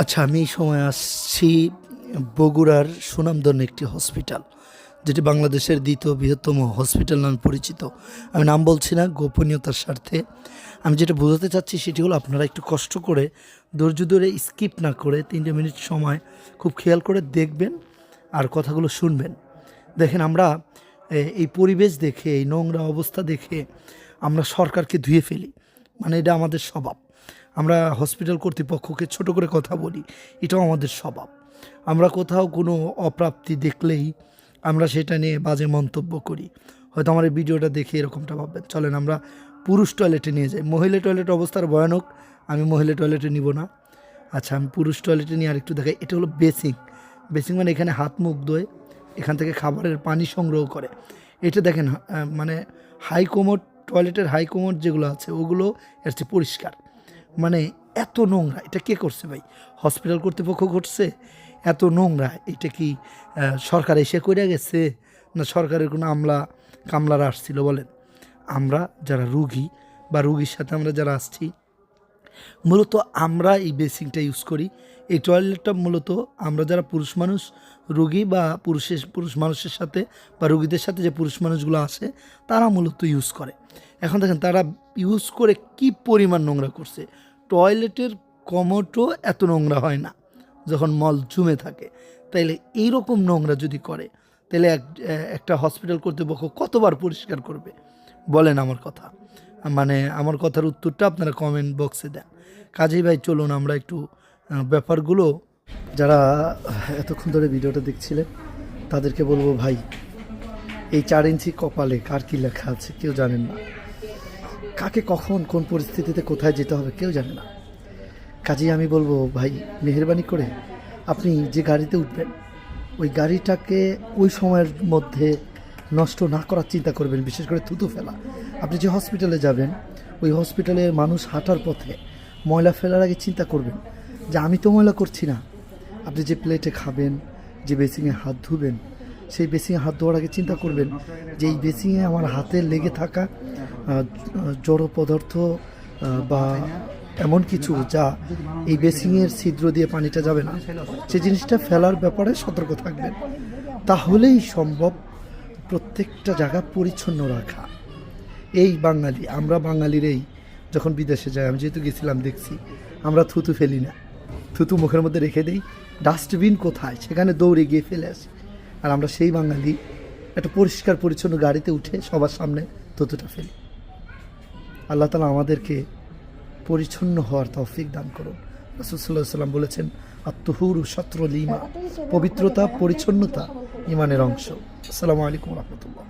আচ্ছা আমি এই সময় আসছি বগুড়ার সুনামধন্য একটি হসপিটাল যেটি বাংলাদেশের দ্বিতীয় বৃহত্তম হসপিটাল নামে পরিচিত। আমি নাম বলছি না, গোপনীয়তার স্বার্থে। আমি যেটা বোঝাতে চাচ্ছি সেটি হলো আপনারা একটু কষ্ট করে, ধৈর্য ধরে স্কিপ না করে তিনটে মিনিট সময় খুব খেয়াল করে দেখবেন আর কথাগুলো শুনবেন। দেখেন, আমরা এই পরিবেশ দেখে, এই নোংরা অবস্থা দেখে আমরা সরকারকে ধুয়ে ফেলি। মানে এটা আমাদের স্বভাব। আমরা হসপিটাল কর্তৃপক্ষকে ছোট করে কথা বলি, এটাও আমাদের স্বভাব। আমরা কোথাও কোনো অপ্রাপ্তি দেখলেই আমরা সেটা নিয়ে বাজে মন্তব্য করি। হয়তো আমার এই ভিডিওটা দেখে এরকমটা ভাববেন। চলেন আমরা পুরুষ টয়লেটে নিয়ে যাই। মহিলা টয়লেট অবস্থার ভয়ানক, আমি মহিলা টয়লেটে নিব না। আচ্ছা আমি পুরুষ টয়লেটে নিয়ে আরেকটু দেখাই। এটা হলো বেসিং বেসিং মানে এখানে হাত মুখ ধোয়, এখান থেকে খাবারের পানি সংগ্রহ করে। এটা দেখেন মানে হাই কোমোড টয়লেটের হাই কোমোড যেগুলো আছে, ওগুলো এর চেয়ে পরিষ্কার। মানে এত নোংরা, এটা কে করছে ভাই? হসপিটাল কর্তৃপক্ষ করছে এত নোংরা, এটা কি সরকার এসে করে গেছে না সরকারের কোনো আমলা, কামলারা আসছিল বলেন? আমরা যারা রুগী বা রুগীর সাথে আমরা যারা আসছি, মূলত আমরা এই বেসিংটা ইউজ করি। এই টয়লেটটা মূলত আমরা যারা পুরুষ মানুষ, রুগী বা পুরুষের, পুরুষ মানুষের সাথে বা রুগীদের সাথে যে পুরুষ মানুষগুলো আসে, তারা মূলত ইউজ করে। এখন দেখেন তারা ইউজ করে কি পরিমাণ নোংরা করছে? টয়লেটের কমোটও এত নোংরা হয় না, যখন মল জমে থাকে। তাইলে এইরকম নোংরা যদি করে তাহলে এক, একটা হসপিটাল কর্তৃপক্ষ কতবার পরিষ্কার করবে? বলেন আমার কথা। মানে আমার কথার উত্তরটা আপনারা কমেন্ট বক্সে দেন। কাজেই ভাই চলুন আমরা একটু ব্যাপারগুলো, যারা এতক্ষণ ধরে ভিডিওটা দেখছিলেন, তাদেরকে বলব ভাই, এই চার ইঞ্চি কপালে কার কী লেখা আছে কেউ জানেন না। কাকে কখন, কোন পরিস্থিতিতে কোথায় যেতে হবে কেউ জানে না। কাজেই আমি বলব, ভাই, মেহরবানি করে আপনি যে গাড়িতে উঠবেন, ওই গাড়িটাকে ওই সময়ের মধ্যে নষ্ট না করার চিন্তা করবেন, বিশেষ করে থুতু ফেলা। আপনি যে হসপিটালে যাবেন, ওই হসপিটালে মানুষ হাঁটার পথে ময়লা ফেলার আগে চিন্তা করবেন যে, আমি তো ময়লা করছি না। আপনি যে প্লেটে খাবেন, যে বেসিংয়ে হাত ধুবেন সেই বেসিংয়ে হাত ধোয়ার আগে চিন্তা করবেন যে এই বেসিংয়ে আমার হাতে লেগে থাকা জড় পদার্থ বা এমন কিছু যা এই বেসিংয়ের ছিদ্র দিয়ে পানিটা যাবে না, সে জিনিসটা ফেলার ব্যাপারে সতর্ক থাকবেন। তাহলেই সম্ভব প্রত্যেকটা জায়গা পরিচ্ছন্ন রাখা। এই বাঙালি, আমরা বাঙালির এই যখন বিদেশে যাই, আমি যেহেতু গেছিলাম, দেখছি, আমরা থুতু ফেলি না। থুতু মুখের মধ্যে রেখে দিই, ডাস্টবিন কোথায়? সেখানে দৌড়ে গিয়ে ফেলে আসি। আর আমরা সেই বাঙালি একটা পরিষ্কার, পরিচ্ছন্ন গাড়িতে উঠে সবার সামনে ততুটা ফেলি। আল্লাহ তালা আমাদেরকে পরিচ্ছন্ন হওয়ার তৌফিক দান করুন। রসুল্লাহ সাল্লাম বলেছেন আত্মহুর সত্র লিমা, পবিত্রতা, পরিচ্ছন্নতা ইমানের অংশ। আসসালামু আলাইকুম রহমতুল্লাহ।